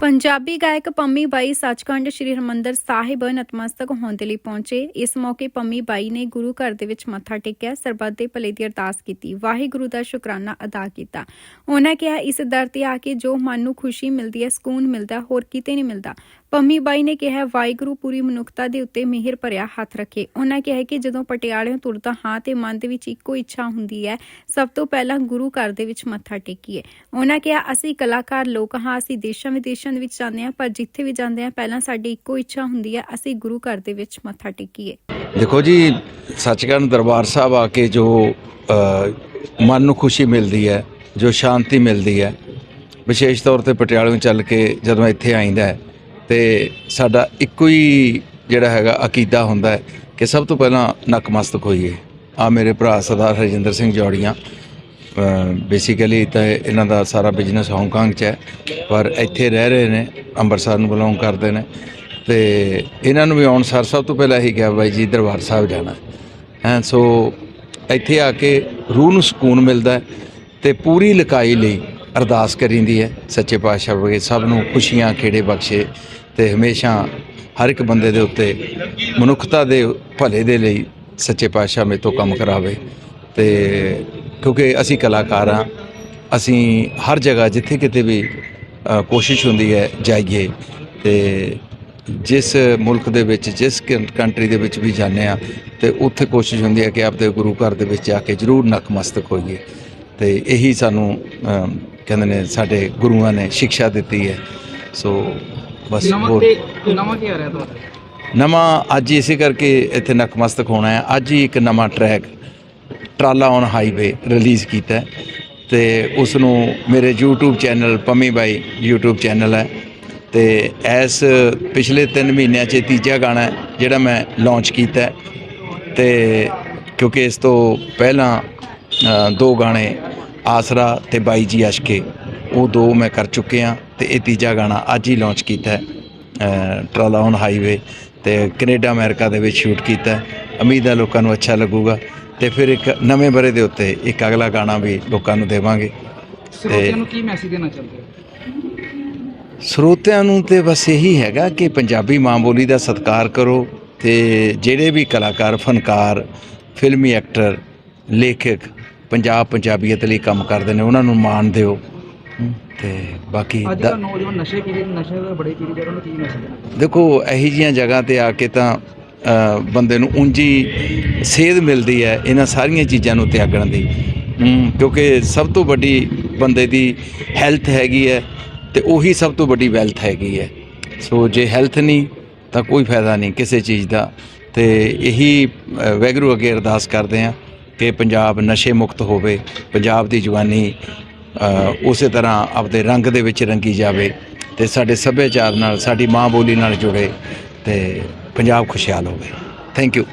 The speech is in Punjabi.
ਪੰਜਾਬੀ ਗਾਇਕ ਪੰਮੀ ਬਾਈ ਸੱਚਖੰਡ ਸ੍ਰੀ ਹਰਿਮੰਦਰ ਸਾਹਿਬ ਨਤਮਸਤਕ ਹੋਣ ਦੇ ਲਈ ਪਹੁੰਚੇ। ਇਸ ਮੌਕੇ ਪੰਮੀ ਬਾਈ ਨੇ ਗੁਰੂ ਘਰ ਦੇ ਵਿੱਚ ਮੱਥਾ ਟੇਕਿਆ, ਸਰਬੱਤ ਦੇ ਭਲੇ ਦੀ ਅਰਦਾਸ ਕੀਤੀ, ਵਾਹਿਗੁਰੂ ਦਾ ਸ਼ੁਕਰਾਨਾ ਅਦਾ ਕੀਤਾ। ਉਹਨਾਂ ਕਿਹਾ, ਇਸ ਦਰ ਤੇ ਆ ਕੇ ਜੋ ਮਨ ਨੂੰ ਖੁਸ਼ੀ ਮਿਲਦੀ ਹੈ, ਸਕੂਨ ਮਿਲਦਾ, ਹੋਰ ਕਿਤੇ ਨਹੀਂ ਮਿਲਦਾ। ਪੰਮੀ ਬਾਈ ਨੇ ਕਿਹਾ ਵਾਹਿਗੁਰੂ ਪੂਰੀ ਮਨੁੱਖਤਾ ਦੇ ਉੱਤੇ ਮਿਹਰ ਭਰਿਆ ਹੱਥ ਰੱਖੇ। ਉਹਨਾਂ ਕਿਹਾ ਕਿ ਜਦੋਂ ਪਟਿਆਲਿਓਂ ਤੁਰਦਾ ਹਾਂ ਤੇ ਮਨ ਦੇ ਵਿੱਚ ਇੱਕੋ ਇੱਛਾ ਹੁੰਦੀ ਹੈ ਸਭ ਤੋਂ ਪਹਿਲਾਂ ਗੁਰੂ ਘਰ ਦੇ ਵਿੱਚ ਮੱਥਾ ਟੇਕੀਏ। ਉਹਨਾਂ ਕਿਹਾ ਅਸੀਂ ਕਲਾਕਾਰ ਲੋਕ ਹਾਂ ਅਸੀਂ ਦੇਸ਼ਾਂ ਵਿਦੇਸ਼ਾਂ ਦੇ ਵਿੱਚ ਜਾਂਦੇ ਹਾਂ ਪਰ ਜਿੱਥੇ ਵੀ ਜਾਂਦੇ ਹਾਂ ਪਹਿਲਾਂ ਸਾਡੀ ਇੱਕੋ ਇੱਛਾ ਹੁੰਦੀ ਹੈ ਅਸੀਂ ਗੁਰੂ ਘਰ ਦੇ ਵਿੱਚ ਮੱਥਾ ਟੇਕੀਏ। ਦੇਖੋ ਜੀ ਸੱਚਖੰਡ ਦਰਬਾਰ ਸਾਹਿਬ ਆ ਕੇ ਜੋ ਅ, ਮਨ ਨੂੰ ਖੁਸ਼ੀ ਮਿਲਦੀ ਹੈ ਜੋ ਸ਼ਾਂਤੀ ਮਿਲਦੀ ਹੈ ਵਿਸ਼ੇਸ਼ ਤੌਰ ਤੇ ਪਟਿਆਲੇ ਨੂੰ ਚੱਲ ਕੇ ਜਦੋਂ ਇੱਥੇ ਆਈਦਾ ਹੈ ਤੇ ਸਾਡਾ ਇੱਕੋ ਹੀ ਜਿਹੜਾ ਹੈਗਾ ਅਕੀਦਾ ਹੁੰਦਾ ਹੈ ਕਿ ਸਭ ਤੋਂ ਪਹਿਲਾਂ ਨਕਮਸਤਕ ਹੋਈਏ। ਆ ਮੇਰੇ ਭਰਾ ਸਰਦਾਰ ਹਰਜਿੰਦਰ ਸਿੰਘ ਜੋੜੀਆਂ ਬੇਸਿਕਲੀ ਤਾਂ ਇਹਨਾਂ ਦਾ ਸਾਰਾ ਬਿਜ਼ਨਸ ਹਾਂਗਕਾਂਗ 'ਚ ਹੈ, ਪਰ ਇੱਥੇ ਰਹਿ ਰਹੇ ਨੇ, ਅੰਮ੍ਰਿਤਸਰ ਨੂੰ ਬਿਲੋਂਗ ਕਰਦੇ ਨੇ। ਤੇ ਇਹਨਾਂ ਨੂੰ ਵੀ ਆਉਣ ਸਾਰ ਸਭ ਤੋਂ ਪਹਿਲਾਂ ਇਹੀ ਕਿਹਾ, ਬਾਈ ਜੀ, ਦਰਬਾਰ ਸਾਹਿਬ ਜਾਣਾ ਹੈ। ਸੋ ਇੱਥੇ ਆ ਕੇ ਰੂਹ ਨੂੰ ਸਕੂਨ ਮਿਲਦਾ ਹੈ ਤੇ ਪੂਰੀ ਲਕਾਈ ਲਈ ਅਰਦਾਸ ਕਰੀਂਦੀ ਹੈ। ਸੱਚੇ ਪਾਤਸ਼ਾਹ ਵਗੇ ਸਭ ਨੂੰ ਖੁਸ਼ੀਆਂ, ਖੇੜੇ ਬਖਸ਼ੇ ਤੇ ਹਮੇਸ਼ਾ ਹਰ ਇੱਕ ਬੰਦੇ ਦੇ ਉੱਤੇ ਮਨੁੱਖਤਾ ਦੇ ਭਲੇ ਦੇ ਲਈ ਸੱਚੇ ਪਾਤਸ਼ਾਹ ਮੇ ਤੋਂ ਕੰਮ ਕਰਾਵੇ ਤੇ ਕਿਉਂਕਿ ਅਸੀਂ ਕਲਾਕਾਰ ਹਾਂ, ਅਸੀਂ ਹਰ ਜਗ੍ਹਾ ਜਿੱਥੇ ਕਿਤੇ ਵੀ ਕੋਸ਼ਿਸ਼ ਹੁੰਦੀ ਹੈ ਜਾਈਏ ਤੇ ਜਿਸ ਮੁਲਕ ਦੇ ਵਿੱਚ, ਜਿਸ ਕੰਟਰੀ ਦੇ ਵਿੱਚ ਵੀ ਜਾਂਦੇ ਆ ਤੇ ਉੱਥੇ ਕੋਸ਼ਿਸ਼ ਹੁੰਦੀ ਹੈ ਕਿ ਆਪਦੇ ਗੁਰੂ ਘਰ ਦੇ ਵਿੱਚ ਜਾ ਕੇ ਜ਼ਰੂਰ ਨਕਮਸਤਕ ਹੋਈਏ ਤੇ ਇਹੀ ਸਾਨੂੰ ਕਹਿੰਦੇ ਨੇ ਸਾਡੇ ਗੁਰੂਆਂ ਨੇ ਸਿੱਖਿਆ ਦਿੱਤੀ ਹੈ। ਸੋ ਬਸ ਨਵਾਂ ਹੋਰ। ਤੇ ਨਵਾਂ ਕੀ ਆ ਰਿਹਾ ਤੁਹਾਡਾ? ਨਵਾਂ ਅੱਜ ਇਸੇ ਕਰਕੇ ਇੱਥੇ ਨਕਮਸਤਕ ਹੋਣਾ ਹੈ। ਅੱਜ ਹੀ ਇੱਕ ਨਵਾਂ ਟਰੈਕ ਟਰਾਲਾ ਔਨ ਹਾਈਵੇ ਰਿਲੀਜ਼ ਕੀਤਾ ਹੈ ਤੇ ਉਸ ਨੂੰ ਮੇਰੇ YouTube channel Pammi Bai YouTube channel ਹੈ ਤੇ ਇਸ ਪਿਛਲੇ 3 ਮਹੀਨਿਆਂ 'ਚ ਇਹ ਤੀਜਾ ਗਾਣਾ ਹੈ ਜਿਹੜਾ ਮੈਂ ਲਾਂਚ ਕੀਤਾ ਹੈ ਤੇ ਕਿਉਂਕਿ ਇਸ ਤੋਂ ਪਹਿਲਾਂ ਅ, ਦੋ ਗਾਣੇ ਆਸਰਾ ਤੇ ਬਾਈ ਜੀ ਅਸ਼ਕੇ ਉਹ ਦੋ ਮੈਂ ਕਰ ਚੁੱਕੇ ਹਾਂ। ਤੇ ਇਹ ਤੀਜਾ ਗਾਣਾ ਅੱਜ ਹੀ ਲਾਂਚ ਕੀਤਾ ਹੈ। ਟਰਾਲਾ ਔਨ ਹਾਈਵੇ ਤੇ ਕੈਨੇਡਾ ਅਮਰੀਕਾ ਦੇ ਵਿੱਚ ਸ਼ੂਟ ਕੀਤਾ ਹੈ। ਉਮੀਦ ਹੈ ਲੋਕਾਂ ਨੂੰ ਅੱਛਾ ਲੱਗੂਗਾ। ਤੇ ਫਿਰ ਇੱਕ ਨਵੇਂ ਬਰੇ ਦੇ ਉੱਤੇ ਇੱਕ ਅਗਲਾ ਗਾਣਾ ਵੀ ਲੋਕਾਂ ਨੂੰ ਦੇਵਾਂਗੇ। ਸਰੋਤਿਆਂ ਨੂੰ ਕੀ ਮੈਸੇਜ ਦੇਣਾ ਚਾਹੁੰਦੇ ਹੋ? ਸਰੋਤਿਆਂ ਨੂੰ ਤੇ ਬਸ ਇਹੀ ਹੈਗਾ ਕਿ ਪੰਜਾਬੀ ਮਾਂ ਬੋਲੀ ਦਾ ਸਤਿਕਾਰ ਕਰੋ ਤੇ ਜਿਹੜੇ ਵੀ ਕਲਾਕਾਰ ਫਨਕਾਰ ਫਿਲਮੀ ਐਕਟਰ ਲੇਖਕ ਪੰਜਾਬ ਪੰਜਾਬੀਅਤ ਲਈ ਕੰਮ ਕਰਦੇ ਨੇ ਉਹਨਾਂ ਨੂੰ ਮਾਣ ਦਿਓ। ਤੇ ਬਾਕੀ ਅੱਜ ਦਾ- ਨੌਜਵਾਨ ਨਸ਼ੇ ਪੀ ਰਹੇ ਨਸ਼ੇ ਦੇ ਬੜੇ ਪੀ ਰਹੇ ਉਹਨਾਂ ਨੂੰ ਕੀ ਦੇਣਾ ਦੇਖੋ ਇਹੀ ਜੀਆਂ ਜਗ੍ਹਾ ਤੇ ਆ ਕੇ ਤਾਂ ਅ, ਬੰਦੇ ਨੂੰ ਉਂਝੀ ਸੇਧ ਮਿਲਦੀ ਹੈ ਇਹਨਾਂ ਸਾਰੀਆਂ ਚੀਜ਼ਾਂ ਨੂੰ ਤਿਆਗਣ ਦੀ। ਹਮ, ਕਿਉਂਕਿ ਸਭ ਤੋਂ ਵੱਡੀ ਬੰਦੇ ਦੀ ਹੈਲਥ ਹੈਗੀ ਹੈ ਤੇ ਉਹੀ ਸਭ ਤੋਂ ਵੱਡੀ ਵੈਲਥ ਹੈਗੀ ਹੈ। ਸੋ ਜੇ ਹੈਲਥ ਨਹੀਂ ਤਾਂ ਕੋਈ ਫਾਇਦਾ ਨਹੀਂ ਕਿਸੇ ਚੀਜ਼ ਦਾ। ਤੇ ਇਹੀ ਅ, ਵਾਹਿਗੁਰੂ ਅੱਗੇ ਅਰਦਾਸ ਕਰਦੇ ਹਾਂ ਕਿ ਪੰਜਾਬ ਨਸ਼ੇ ਮੁਕਤ ਹੋਵੇ ਪੰਜਾਬ ਦੀ ਜਵਾਨੀ ਉਸੇ ਤਰ੍ਹਾਂ ਆਪਦੇ ਰੰਗ ਦੇ ਵਿੱਚ ਰੰਗੀ ਜਾਵੇ ਤੇ ਸਾਡੇ ਸੱਭਿਆਚਾਰ ਨਾਲ, ਸਾਡੀ ਮਾਂ ਬੋਲੀ ਨਾਲ ਜੁੜੇ ਤੇ ਪੰਜਾਬ ਖੁਸ਼ਹਾਲ ਹੋਵੇ। Thank you